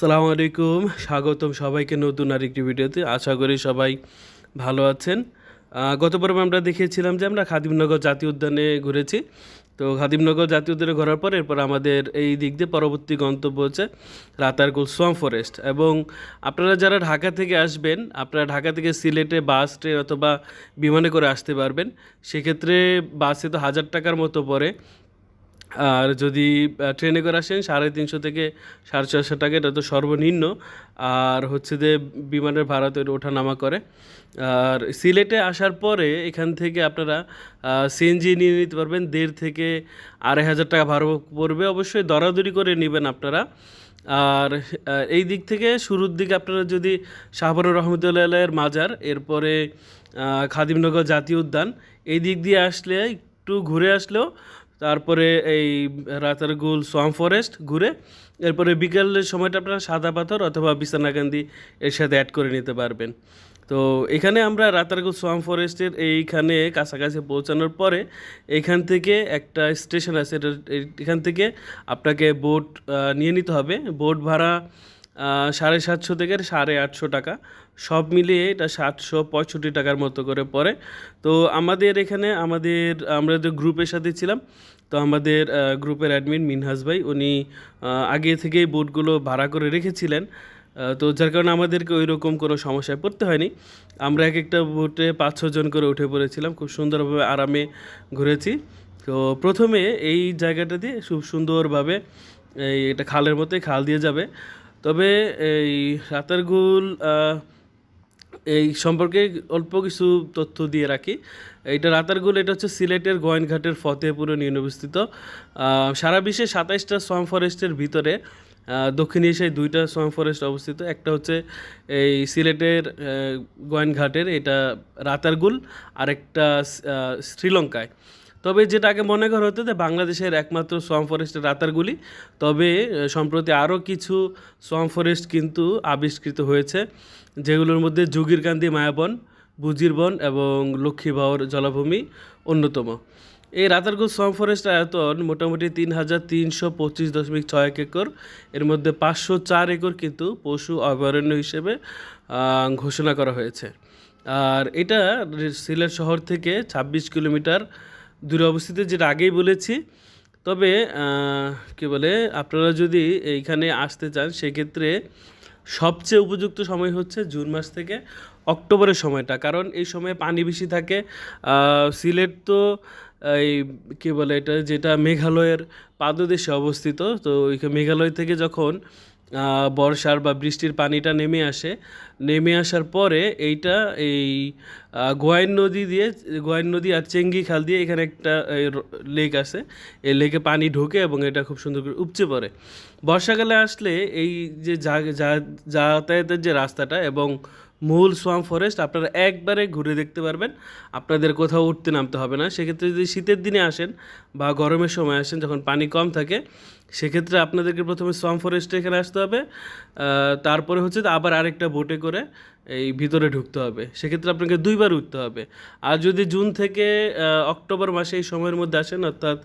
সালামু আলাইকুম, স্বাগতম সবাইকে নতুন আরেকটি ভিডিওতে। আশা করি সবাই ভালো আছেন। গত পর্বে আমরা দেখিয়েছিলাম যে আমরা খাদিমনগর জাতীয় উদ্যানে ঘুরেছি। তো খাদিমনগর জাতীয় উদ্যানে ঘোরার পর এরপর আমাদের এই দিক দিয়ে পরবর্তী গন্তব্য হচ্ছে রাতারগুল সোয়াম ফরেস্ট। এবং আপনারা যারা ঢাকা থেকে আসবেন, আপনারা ঢাকা থেকে সিলেটে বাস, ট্রেন অথবা বিমানে করে আসতে পারবেন। সেক্ষেত্রে বাসে তো হাজার টাকার মতো পড়ে। আর যদি ট্রেনে করে আসেন, সাড়ে তিনশো থেকে সাড়ে চারশো টাকা, এটা তো সর্বনিম্ন। আর হচ্ছে যে বিমানের ভাড়া তো এটা ওঠানামা করে। আর সিলেটে আসার পরে এখান থেকে আপনারা সিএনজি নিয়ে নিতে পারবেন, দেড় থেকে আড়াই হাজার টাকা ভাড়া পড়বে। অবশ্যই দরাদরি করে নেবেন আপনারা। আর এই দিক থেকে শুরুর দিকে আপনারা যদি শাহবানুর রহমতুল্লাহের মাজার, এরপরে খাদিমনগর জাতীয় উদ্যান, এই দিক দিয়ে আসলে, একটু ঘুরে আসলেও তারপরে এই রাতারগুল সোয়াম ফরেস্ট ঘুরে, এরপরে বিকেলের সময়টা আপনারা সাদা পাথর অথবা বিছানাকান্দি এর সাথে অ্যাড করে নিতে পারবেন। তো এখানে আমরা রাতারগুল সোয়াম ফরেস্টের এইখানে কাছাকাছি পৌঁছানোর পরে এখান থেকে একটা স্টেশন আছে এখান থেকে আপনাকে বোট নিয়ে নিতে হবে। বোট ভাড়া সাড়ে সাতশো থেকে সাড়ে আটশো টাকা। সব মিলিয়ে এটা সাতশো পঁয়ষট্টি টাকার মতো করে পড়ে। তো আমাদের এখানে আমাদের, আমরা যে গ্রুপের সাথে ছিলাম, তো আমাদের গ্রুপের অ্যাডমিন মিনহাজ ভাই, উনি আগে থেকেই বোটগুলো ভাড়া করে রেখেছিলেন। তো যার কারণে আমাদেরকে ওই রকম কোনো সমস্যায় পড়তে হয়নি। আমরা এক একটা বোটে পাঁচ ছজন করে উঠে পড়েছিলাম, খুব সুন্দরভাবে আরামে ঘুরেছি। তো প্রথমে এই জায়গাটা দিয়ে খুব সুন্দরভাবে এই এটা খালের মতোই খাল দিয়ে যাবে। তবে এই রাতারগুল আহ, এই সম্পর্কে অল্প কিছু তথ্য দিয়ে রাখি। এটা রাতারগুল এটা হচ্ছে সিলেটের গোয়েনঘাটের ফতেহপুরে নিয়ে অবস্থিত সারা বিশ্বে সাতাইশটা সোয়াম ফরেস্টের ভিতরে দক্ষিণ এশিয়ায় দুইটা সোয়াম ফরেস্ট অবস্থিত। একটা হচ্ছে এই সিলেটের গোয়েনঘাটের এটা রাতারগুল আর একটা শ্রীলঙ্কায়। তবে যেটা আগে মনে করা হতো যে বাংলাদেশের একমাত্র সোয়াম ফরেস্টের রাতারগুলি, তবে সম্প্রতি আরও কিছু সোয়াম ফরেস্ট কিন্তু আবিষ্কৃত হয়েছে, যেগুলোর মধ্যে যুগিরকান্দি মায়াবন, বুজিরবন এবং লক্ষ্মীবাওর জলাভূমি অন্যতম। এই রাতারগুল সোয়াম ফরেস্ট আয়তন মোটামুটি তিন হাজার তিনশো পঁচিশ দশমিক ছয় এক একর, এর মধ্যে পাঁচশো চার একর কিন্তু পশু অভয়ারণ্য হিসেবে ঘোষণা করা হয়েছে। আর এটা সিলেট শহর থেকে ছাব্বিশ কিলোমিটার দূরে অবস্থিত যেটা আগেই বলেছি। তবে কি বলে, আপনারা যদি এইখানে আসতে চান, সেক্ষেত্রে সবচেয়ে উপযুক্ত সময় হচ্ছে জুন মাস থেকে অক্টোবরের সময়টা। কারণ এই সময়ে পানি বেশি থাকে সিলেট তো এই কী বলে এটা, যেটা মেঘালয়ের পাদদেশে অবস্থিত, তো ওইখানে মেঘালয় থেকে যখন বর্ষার বা বৃষ্টির পানিটা নেমে আসে, নেমে আসার পরে এইটা এই গোয়াইন নদী দিয়ে, গোয়াইন নদী আর চেঙ্গি খাল দিয়ে এখানে একটা লেক আছে। এই লেকে পানি ঢোকে এবং এটা খুব সুন্দর করে উপচে পড়ে। বর্ষাকালে আসলে এই যে, যাতায়াতের যে রাস্তাটা এবং মূল সোয়াম ফরেস্ট আপনারা একবারে ঘুরে দেখতে পারবেন। আপনাদের কোথাও উঠতে নামতে হবে না। সেক্ষেত্রে যদি শীতের দিনে আসেন বা গরমের সময় আসেন, যখন পানি কম থাকে, সেক্ষেত্রে আপনাদেরকে প্রথমে সোয়াম ফরেস্টে এখানে আসতে হবে। তারপরে হচ্ছে আবার আরেকটা বোটে করে এই ভিতরে ঢুকতে হবে। সেক্ষেত্রে আপনাকে দুইবার উঠতে হবে। আর যদি জুন থেকে অক্টোবর মাসে এই সময়ের মধ্যে আসেন, অর্থাৎ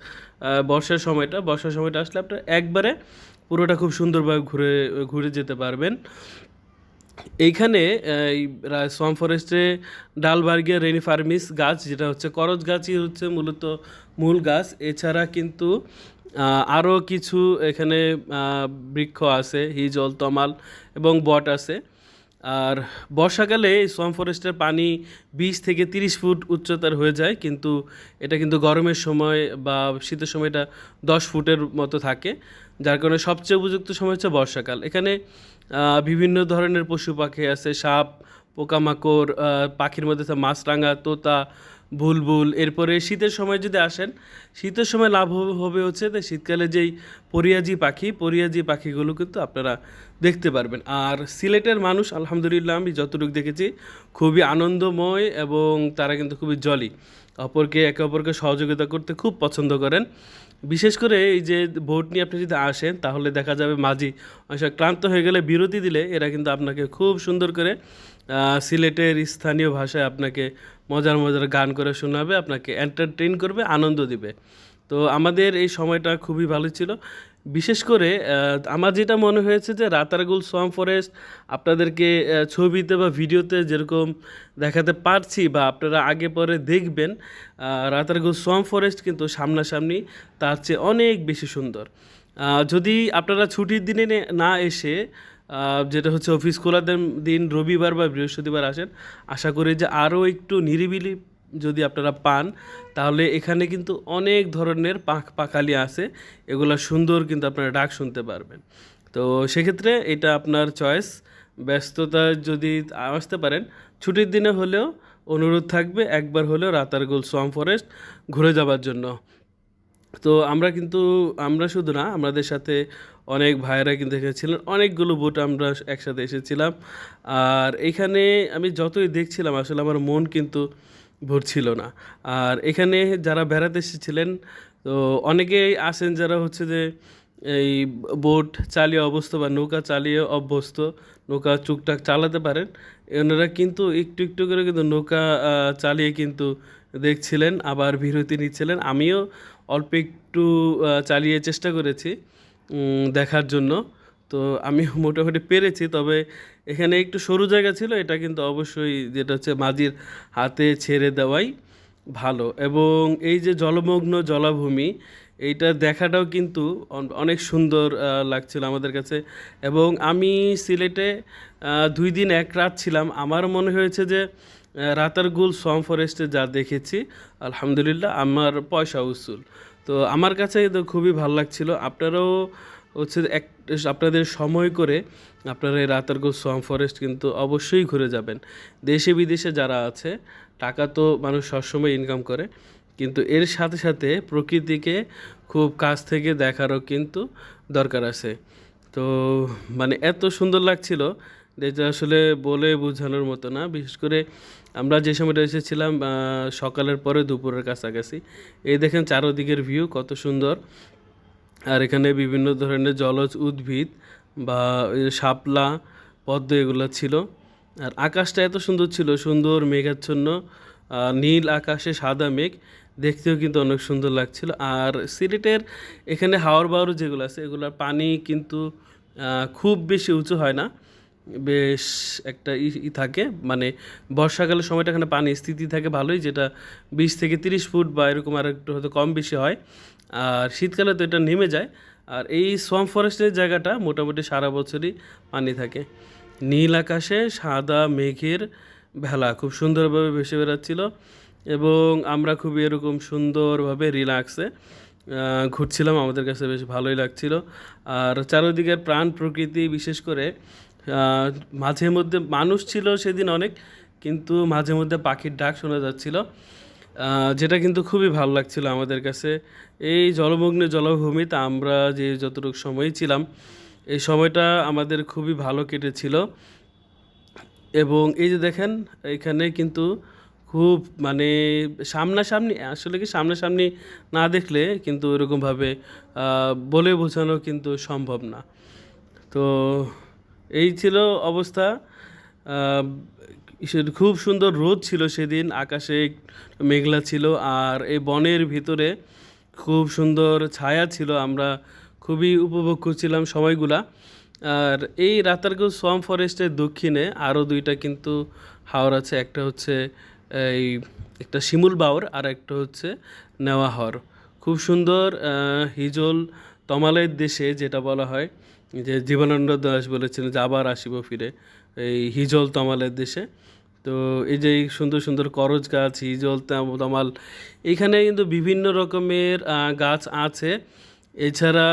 বর্ষার সময়টা বর্ষার সময়টা আসলে আপনার একবারে পুরোটা খুব সুন্দরভাবে ঘুরে ঘুরে যেতে পারবেন। এইখানে এই সোয়াম ফরেস্টে ডালবার্গিয়া রেনিফার্মিস গাছ, যেটা হচ্ছে করজ গাছই হচ্ছে মূলত মূল গাছ। এছাড়া কিন্তু আরও কিছু এখানে বৃক্ষ আছে হিজল তমাল এবং বট আছে। আর বর্ষাকালে এই সোয়াম ফরেস্টের পানি বিশ থেকে তিরিশ ফুট উচ্চতার হয়ে যায়, কিন্তু এটা কিন্তু গরমের সময় বা শীতের সময়টা দশ ফুটের মতো থাকে। যার কারণে সবচেয়ে উপযুক্ত সময় হচ্ছে বর্ষাকাল। এখানে বিভিন্ন ধরনের পশু পাখি আছে, সাপ, পোকামাকড় পাখির মধ্যে মাছরাঙা, তোতা, বুলবুল। এরপরে শীতের সময় যদি আসেন, শীতের সময় লাভ হবে- হচ্ছে যে শীতকালে যেই পরিয়াজি পাখি, পরিয়াজি পাখিগুলো কিন্তু আপনারা দেখতে পারবেন। আর সিলেটের মানুষ, আলহামদুলিল্লাহ, আমি যতটুকু দেখেছি, খুবই আনন্দময় এবং তারা কিন্তু খুবই জলি। অপরকে, একে অপরকে সহযোগিতা করতে খুব পছন্দ করেন। বিশেষ করে এই যে ভোট নিয়ে আপনি যদি আসেন, তাহলে দেখা যাবে মাঝি অনেক ক্লান্ত হয়ে গেলে বিরতি দিলে এরা কিন্তু আপনাকে খুব সুন্দর করে সিলেটের স্থানীয় ভাষায় আপনাকে মজার মজার গান করে শোনাবে, আপনাকে এন্টারটেইন করবে, আনন্দ দিবে। তো আমাদের এই সময়টা খুবই ভালো ছিল। বিশেষ করে আমার যেটা মনে হয়েছে যে রাতারগুল সোয়াম ফরেস্ট আপনাদেরকে ছবিতে বা ভিডিওতে যেরকম দেখাতে পারছি বা আপনারা আগে পরে দেখবেন রাতারগুল সোয়াম ফরেস্ট কিন্তু সামনাসামনি তার চেয়ে অনেক বেশি সুন্দর। যদি আপনারা ছুটির দিনে না এসে যেটা হচ্ছে অফিস খোলার দিন রবিবার বা বৃহস্পতিবার আসেন, আশা করি যে আরও একটু নিরিবিলি যদি আপনারা পান, তাহলে এখানে কিন্তু অনেক ধরনের পাখ পাখালি আছে। এগুলো সুন্দর কিন্তু আপনারা ডাক শুনতে পারবেন। তো সেক্ষেত্রে এটা আপনার চয়েস ব্যস্ততা যদি আসতে পারেন, ছুটির দিনে হলেও অনুরোধ থাকবে, একবার হলেও রাতারগুল সোয়াম ফরেস্ট ঘুরে যাবার জন্য। তো আমরা কিন্তু, আমরা শুধু না, আমাদের সাথে অনেক ভাইয়েরা কিন্তু এখানে ছিলেন। অনেকগুলো বোট আমরা একসাথে এসেছিলাম। আর এখানে আমি যতই দেখছিলাম, আসলে আমার মন কিন্তু ভরছিল না। আর এখানে যারা বেড়াতে এসেছিলেন, তো অনেকেই আসেন যারা হচ্ছে যে এই বোট চালিয়ে অভ্যস্ত বা নৌকা চালিয়ে অভ্যস্ত, নৌকা টুকটাক চালাতে পারেন, এনারা কিন্তু একটু একটু করে কিন্তু নৌকা চালিয়ে কিন্তু দেখছিলেন, আবার বিরতি নিচ্ছিলেন। আমিও অল্প একটু চালিয়ে চেষ্টা করেছি। দেখার জন্য। তো আমি মোটামুটি পেরেছি, তবে এখানে একটু সরু জায়গা ছিল, এটা কিন্তু অবশ্যই যেটা হচ্ছে মাঝির হাতে ছেড়ে দেওয়াই ভালো। এবং এই যে জলমগ্ন জলাভূমি, এইটা দেখাটাও কিন্তু অনেক সুন্দর লাগছিল আমাদের কাছে। এবং আমি সিলেটে দুই দিন এক রাত ছিলাম। আমার মনে হয়েছে যে রাতারগুল সোয়াম ফরেস্টে যা দেখেছি, আলহামদুলিল্লাহ, আমার পয়সা উসুল। তো আমার কাছে তো খুবই ভালো লাগছিল। আপনারাও হচ্ছে এক, আপনাদের সময় করে আপনারা এই রাতারগুল সোয়াম ফরেস্ট কিন্তু অবশ্যই ঘুরে যাবেন। দেশে বিদেশে যারা আছে, টাকা তো মানুষ সবসময় ইনকাম করে। কিন্তু এর সাথে সাথে প্রকৃতিকে খুব কাছ থেকে দেখারও কিন্তু দরকার আছে। তো মানে এত সুন্দর লাগছিল, যেটা আসলে বলে বোঝানোর মতো না। বিশেষ করে আমরা যে সময়টা এসেছিলাম সকালের পরে দুপুরের কাছাকাছি। এই দেখেন চারোদিকের ভিউ কত সুন্দর। আর এখানে বিভিন্ন ধরনের জলজ উদ্ভিদ বা শাপলা, পদ্ম এগুলো ছিল। আর আকাশটা এত সুন্দর ছিল, সুন্দর, মেঘাচ্ছন্ন নীল আকাশে সাদা মেঘ। দেখতেও কিন্তু অনেক সুন্দর লাগছিল। আর সিলেটের এখানে হাওর বাওর যেগুলো আছে, এগুলোর পানি কিন্তু খুব বেশি উঁচু হয় না। বেশ একটা ই থাকে। মানে বর্ষাকালের সময়টা এখানে পানি স্থিতি থাকে ভালোই, যেটা বিশ থেকে তিরিশ ফুট বা এরকম আর একটু হয়তো কম বেশি হয়। আর শীতকালে তো এটা নেমে যায়। আর এই সোয়াম ফরেস্টের জায়গাটা মোটামুটি সারা বছরই পানি থাকে। নীল আকাশে সাদা মেঘের ভেলা খুব সুন্দরভাবে ভেসে বেড়াচ্ছিল এবং আমরা খুব এরকম সুন্দরভাবে রিল্যাক্সে ঘুরছিলাম। আমাদের কাছে বেশ ভালোই লাগছিল। আর চারিদিকের প্রাণ প্রকৃতি বিশেষ করে মাঝে মধ্যে মানুষ ছিল সেদিন অনেক কিন্তু মাঝে মধ্যে পাখির ডাক শোনা যাচ্ছিল। যেটা কিন্তু খুবই ভালো লাগছিল আমাদের কাছে। এই জলমগ্ন জলভূমিতে আমরা যে যতটুকু সময় ছিলাম এই সময়টা আমাদের খুবই ভালো কেটেছিল। এবং এই যে দেখেন এখানে কিন্তু খুব মানে সামনাসামনি আসলে কি সামনাসামনি না দেখলে কিন্তু ওইরকমভাবে আহ, বলে বোঝানো কিন্তু সম্ভব না। তো এই ছিল অবস্থা। খুব সুন্দর রোদ ছিল সেদিন, আকাশে মেঘলা ছিল আর এই বনের ভিতরে খুব সুন্দর ছায়া ছিল। আমরা খুবই উপভোগ করছিলাম সময়গুলা। আর এই রাতারগুল সোয়াম ফরেস্টের দক্ষিণে আরও দুইটা কিন্তু হাওর আছে। একটা হচ্ছে এই একটা শিমুল বাওর আর একটা হচ্ছে নেওয়া হর। খুব সুন্দর হিজল তমালের দেশে যেটা বলা হয়। যে জীবনানন্দ দাস বলেছিলেন যে আবার আসিব ফিরে। এই হিজল তমালের দেশে। তো এই যে সুন্দর সুন্দর করজ গাছ, হিজল তাম- তমাল এখানে কিন্তু বিভিন্ন রকমের গাছ আছে। এছাড়া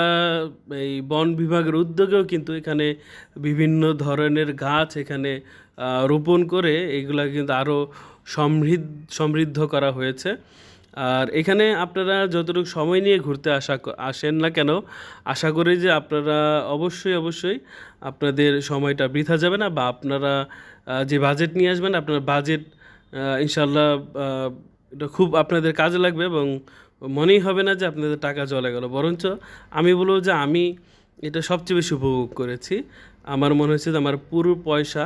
এই বন বিভাগের উদ্যোগেও কিন্তু এখানে বিভিন্ন ধরনের গাছ এখানে রোপণ করে এগুলা কিন্তু আরও সমৃদ্ধ সমৃদ্ধ করা হয়েছে। আর এখানে আপনারা যতটুকু সময় নিয়ে ঘুরতে আসা আসেন না কেন, আশা করি যে আপনারা অবশ্যই অবশ্যই আপনাদের সময়টা বৃথা যাবে না বা আপনারা যে বাজেট নিয়ে আসবেন, আপনার বাজেট ইনশাল্লাহ এটা খুব আপনাদের কাজে লাগবে এবং মনেই হবে না যে আপনাদের টাকা চলে গেল। বরঞ্চ আমি বলব যে আমি এটা সবচেয়ে বেশি উপভোগ করেছি। আমার মনে হচ্ছে যে আমার পুরো পয়সা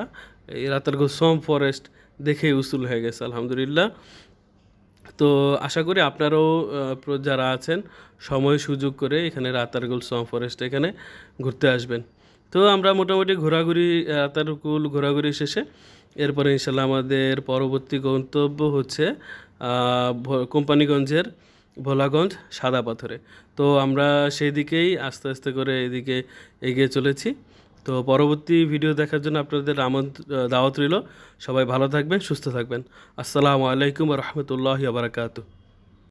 এই রাতারগো সোম ফরেস্ট দেখেই উসুল হয়ে গেছে, আলহামদুলিল্লাহ। তো আশা করি আপনারাও যারা আছেন, সময় সুযোগ করে এখানে রাতারগুল সোয়াম ফরেস্ট এখানে ঘুরতে আসবেন। তো আমরা মোটামুটি ঘোরাঘুরি রাতারকুল ঘোরাঘুরি শেষে এরপরে ইনশাল্লাহ আমাদের পরবর্তী গন্তব্য হচ্ছে কোম্পানিগঞ্জের ভোলাগঞ্জ সাদা পাথরে। তো আমরা সেই দিকেই আস্তে আস্তে করে এদিকে এগিয়ে চলেছি। তো পরবর্তী ভিডিও দেখার জন্য আপনাদের আমন্ত্র দাওয়াত রইল। সবাই ভালো থাকবেন, সুস্থ থাকবেন। আসসালামু আলাইকুম রহমতুল্লাহ বারাকাতু